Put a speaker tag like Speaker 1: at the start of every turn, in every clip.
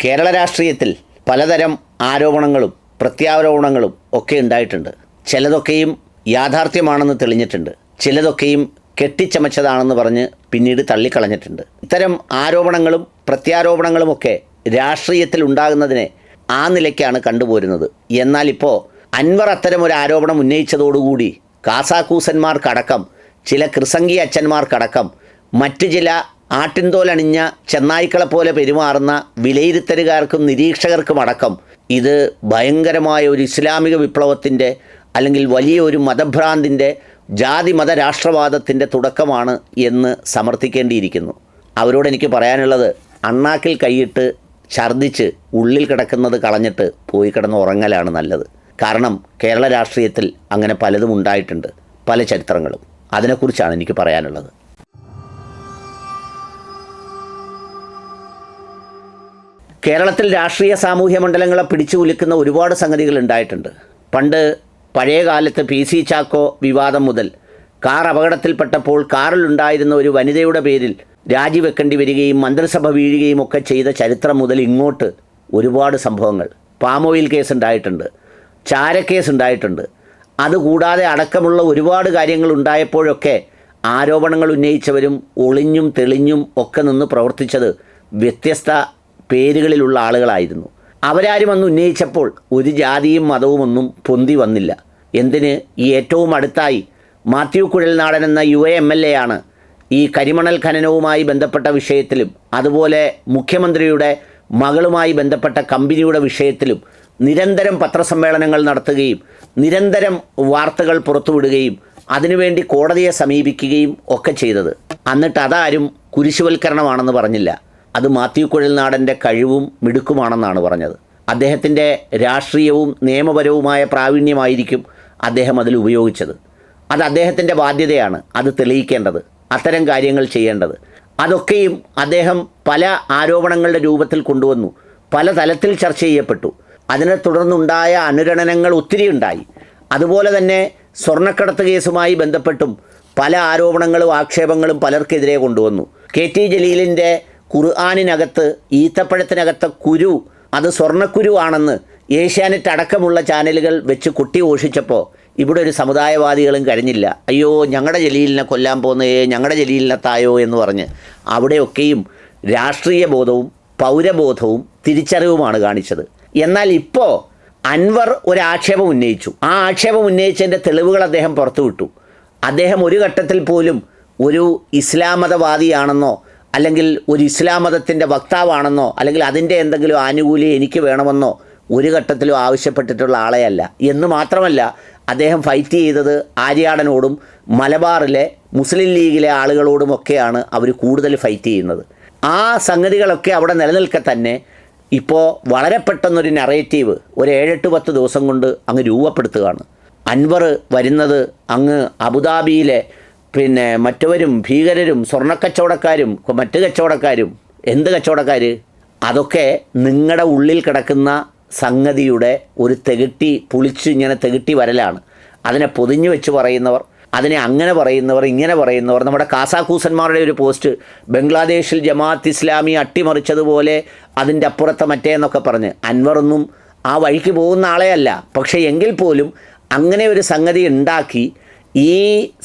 Speaker 1: കേരള രാഷ്ട്രീയത്തിൽ പലതരം ആരോപണങ്ങളും പ്രത്യാരോപണങ്ങളും ഒക്കെ ഉണ്ടായിട്ടുണ്ട്. ചിലതൊക്കെയും യാഥാർത്ഥ്യമാണെന്ന് തെളിഞ്ഞിട്ടുണ്ട്. ചിലതൊക്കെയും കെട്ടിച്ചമച്ചതാണെന്ന് പറഞ്ഞ് പിന്നീട് തള്ളിക്കളഞ്ഞിട്ടുണ്ട്. ഇത്തരം ആരോപണങ്ങളും പ്രത്യാരോപണങ്ങളുമൊക്കെ രാഷ്ട്രീയത്തിൽ ഉണ്ടാകുന്നതിനെ ആ നിലയ്ക്കാണ് കണ്ടുപോരുന്നത്. എന്നാൽ ഇപ്പോൾ അൻവർ അത്തരം ഒരു ആരോപണം ഉന്നയിച്ചതോടുകൂടി കാസാക്കൂസന്മാർക്കടക്കം ചില കൃസംഗി അച്ഛന്മാർക്കടക്കം മറ്റ് ചില ആട്ടിൻതോലണിഞ്ഞ ചെന്നായ്ക്കളെപ്പോലെ പെരുമാറുന്ന വിലയിരുത്തലുകാർക്കും നിരീക്ഷകർക്കും അടക്കം ഇത് ഭയങ്കരമായ ഒരു ഇസ്ലാമിക വിപ്ലവത്തിന്റെ അല്ലെങ്കിൽ വലിയ ഒരു മതഭ്രാന്തിന്റെ ജാതി മത രാഷ്ട്രവാദത്തിന്റെ തുടക്കമാണ് എന്ന് സമർത്ഥിക്കേണ്ടിയിരിക്കുന്നു. അവരോട് എനിക്ക് പറയാനുള്ളത് അണ്ണാക്കിൽ കൈയിട്ട് ഛർദ്ദിച്ച് ഉള്ളിൽ കിടക്കുന്നത് കളഞ്ഞിട്ട് പോയി കിടന്ന് ഉറങ്ങലാണ് നല്ലത്. കാരണം കേരള രാഷ്ട്രീയത്തിൽ അങ്ങനെ പലതും ഉണ്ടായിട്ടുണ്ട് പല ചരിത്രങ്ങളും. അതിനെക്കുറിച്ചാണ് എനിക്ക് പറയാനുള്ളത്. കേരളത്തിൽ രാഷ്ട്രീയ സാമൂഹ്യ മണ്ഡലങ്ങളെ പിടിച്ചു കുലുക്കുന്ന ഒരുപാട് സംഗതികൾ ഉണ്ടായിട്ടുണ്ട്. പണ്ട് പഴയ കാലത്ത് പി സി ചാക്കോ വിവാദം മുതൽ കാർ അപകടത്തിൽപ്പെട്ടപ്പോൾ കാറിലുണ്ടായിരുന്ന ഒരു വനിതയുടെ പേരിൽ രാജിവെക്കേണ്ടി വരികയും മന്ത്രിസഭ വീഴുകയും ഒക്കെ ചെയ്ത ചരിത്രം മുതൽ ഇങ്ങോട്ട് ഒരുപാട് സംഭവങ്ങൾ. പാമോയിൽ കേസ് ഉണ്ടായിട്ടുണ്ട്. ചാരക്കേസ് ഉണ്ടായിട്ടുണ്ട്. അതുകൂടാതെ അടക്കമുള്ള ഒരുപാട് കാര്യങ്ങൾ ഉണ്ടായപ്പോഴൊക്കെ ആരോപണങ്ങൾ ഉന്നയിച്ചവരും ഒളിഞ്ഞും തെളിഞ്ഞും ഒക്കെ നിന്ന് പ്രവർത്തിച്ചത് വ്യത്യസ്ത പേരുകളിലുള്ള ആളുകളായിരുന്നു. അവരാരും അന്ന് ഉന്നയിച്ചപ്പോൾ ഒരു ജാതിയും മതവും ഒന്നും പൊന്തി വന്നില്ല. എന്തിന്? ഈ ഏറ്റവും അടുത്തായി മാത്യു കുഴൽനാടൻ എന്ന U A M L A ആണ് ഈ കരിമണൽ ഖനനവുമായി ബന്ധപ്പെട്ട വിഷയത്തിലും അതുപോലെ മുഖ്യമന്ത്രിയുടെ മകളുമായി ബന്ധപ്പെട്ട കമ്പനിയുടെ വിഷയത്തിലും നിരന്തരം പത്രസമ്മേളനങ്ങൾ നടത്തുകയും നിരന്തരം വാർത്തകൾ പുറത്തുവിടുകയും അതിനുവേണ്ടി കോടതിയെ സമീപിക്കുകയും ഒക്കെ ചെയ്തത്. എന്നിട്ട് അതാരും കുരിശുവൽക്കരണമാണെന്ന് പറഞ്ഞില്ല. അത് മാത്യു കുഴൽനാടന്റെ കഴിവും മിടുക്കുമാണെന്നാണ് പറഞ്ഞത്. അദ്ദേഹത്തിന്റെ രാഷ്ട്രീയവും നിയമപരവുമായ പ്രാവീണ്യമായിരിക്കും അദ്ദേഹം അതിൽ ഉപയോഗിച്ചത്. അത് അദ്ദേഹത്തിന്റെ ബാധ്യതയാണ്. അത് തെളിയിക്കേണ്ടത്. അത്തരം കാര്യങ്ങൾ ചെയ്യേണ്ടത്. അതൊക്കെയും അദ്ദേഹം പല ആരോപണങ്ങളുടെ രൂപത്തിൽ കൊണ്ടുവന്നു. പല തലത്തിൽ ചർച്ച ചെയ്യപ്പെട്ടു. അതിനെ തുടർന്നുണ്ടായ അനുരണനങ്ങൾ ഒത്തിരി ഉണ്ടായി. അതുപോലെ തന്നെ സ്വർണക്കടത്ത് കേസുമായി ബന്ധപ്പെട്ടും പല ആരോപണങ്ങളും ആക്ഷേപങ്ങളും പലർക്കെതിരെ കൊണ്ടുവന്നു. കെ ടി ജലീലിന്റെ ഖുർആാനിനകത്ത് ഈത്തപ്പഴത്തിനകത്ത് കുരു അത് സ്വർണക്കുരു ആണെന്ന് ഏഷ്യാനെറ്റ് അടക്കമുള്ള ചാനലുകൾ വെച്ച് കുട്ടി ഘോഷിച്ചപ്പോൾ ഇവിടെ ഒരു സമുദായവാദികളും കരഞ്ഞില്ല. അയ്യോ ഞങ്ങളുടെ ജലീലിനെ കൊല്ലാൻ പോകുന്നേ ഞങ്ങളുടെ ജലീലിനെ തായോ എന്ന് പറഞ്ഞ് അവിടെയൊക്കെയും രാഷ്ട്രീയ ബോധവും പൗരബോധവും തിരിച്ചറിവുമാണ് കാണിച്ചത്. എന്നാൽ ഇപ്പോൾ അൻവർ ഒരാക്ഷേപം ഉന്നയിച്ചു. ആ ആക്ഷേപം ഉന്നയിച്ചതിന്റെ തെളിവുകൾ അദ്ദേഹം പുറത്തുവിട്ടു. അദ്ദേഹം ഒരു ഘട്ടത്തിൽ പോലും ഒരു ഇസ്ലാം മതവാദിയാണെന്നോ അല്ലെങ്കിൽ ഒരു ഇസ്ലാം മതത്തിന്റെ വക്താവാണെന്നോ അല്ലെങ്കിൽ അതിന്റെ എന്തെങ്കിലും ആനുകൂല്യം എനിക്ക് വേണമെന്നോ ഒരു ഘട്ടത്തിലും ആവശ്യപ്പെട്ടിട്ടുള്ള ആളെയല്ല എന്ന് മാത്രമല്ല അദ്ദേഹം ഫൈറ്റ് ചെയ്തത് ആര്യാടനോടും മലബാറിലെ മുസ്ലിം ലീഗിലെ ആളുകളോടുമൊക്കെയാണ് അവർ കൂടുതൽ ഫൈറ്റ് ചെയ്യുന്നത്. ആ സംഗതികളൊക്കെ അവിടെ നിലനിൽക്കെ തന്നെ ഇപ്പോൾ വളരെ പെട്ടെന്നൊരു നറേറ്റീവ് ഒരു ഏഴെട്ട് പത്ത് ദിവസം കൊണ്ട് അങ്ങ് രൂപപ്പെടുത്തുകയാണ്. അൻവർ വരുന്നത് അങ്ങ് അബുദാബിയിലെ പിന്നെ മറ്റവരും ഭീകരരും സ്വർണക്കച്ചവടക്കാരും മറ്റ് കച്ചവടക്കാരും എന്ത് കച്ചവടക്കാർ അതൊക്കെ നിങ്ങളുടെ ഉള്ളിൽ കിടക്കുന്ന സംഗതിയുടെ ഒരു തെകിട്ടി പുളിച്ച് ഇങ്ങനെ തെകിട്ടി വരലാണ്. അതിനെ പൊതിഞ്ഞു വെച്ച് പറയുന്നവർ അതിനെ അങ്ങനെ പറയുന്നവർ ഇങ്ങനെ പറയുന്നവർ നമ്മുടെ കാസാക്കൂസന്മാരുടെ ഒരു പോസ്റ്റ് ബംഗ്ലാദേശിൽ ജമാഅത്ത് ഇസ്ലാമി അട്ടിമറിച്ചതുപോലെ അതിന്റെ അപ്പുറത്തെ മറ്റേ എന്നൊക്കെ പറഞ്ഞ്. അൻവറൊന്നും ആ വഴിക്ക് പോകുന്ന ആളെയല്ല. പക്ഷേ എങ്കിൽ പോലും അങ്ങനെ ഒരു സംഗതി ഉണ്ടാക്കി ഈ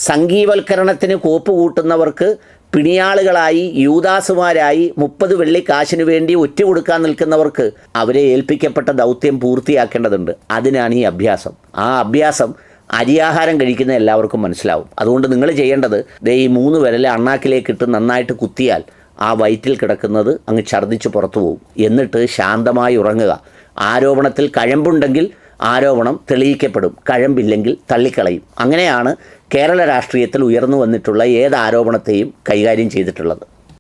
Speaker 1: സംഘീവൽക്കരണത്തിന് കോപ്പ് കൂട്ടുന്നവർക്ക് പിണിയാളുകളായി യൂദാസുമാരായി മുപ്പത് വെള്ളി കാശിനു വേണ്ടി കൊടുക്കാൻ നിൽക്കുന്നവർക്ക് അവരെ ഏൽപ്പിക്കപ്പെട്ട ദൗത്യം പൂർത്തിയാക്കേണ്ടതുണ്ട്. അതിനാണ് ഈ അഭ്യാസം. ആ അഭ്യാസം അരിയാഹാരം കഴിക്കുന്ന എല്ലാവർക്കും മനസ്സിലാവും. അതുകൊണ്ട് നിങ്ങൾ ചെയ്യേണ്ടത് ദേ ഈ മൂന്ന് വിരൽ അണ്ണാക്കിലേക്ക് ഇട്ട് നന്നായിട്ട് കുത്തിയാൽ ആ വയറ്റിൽ കിടക്കുന്നത് അങ്ങ് ഛർദ്ദിച്ച് പുറത്തു പോകും എന്നിട്ട് ശാന്തമായി ഉറങ്ങുക. ആരോപണത്തിൽ കഴമ്പുണ്ടെങ്കിൽ ആരോപണം തെളിയിക്കപ്പെടും. കഴമ്പില്ലെങ്കിൽ തള്ളിക്കളയും. അങ്ങനെയാണ് കേരള രാഷ്ട്രീയത്തിൽ ഉയർന്നു വന്നിട്ടുള്ള ഏത് ആരോപണത്തെയും കൈകാര്യം ചെയ്തിട്ടുള്ളത്.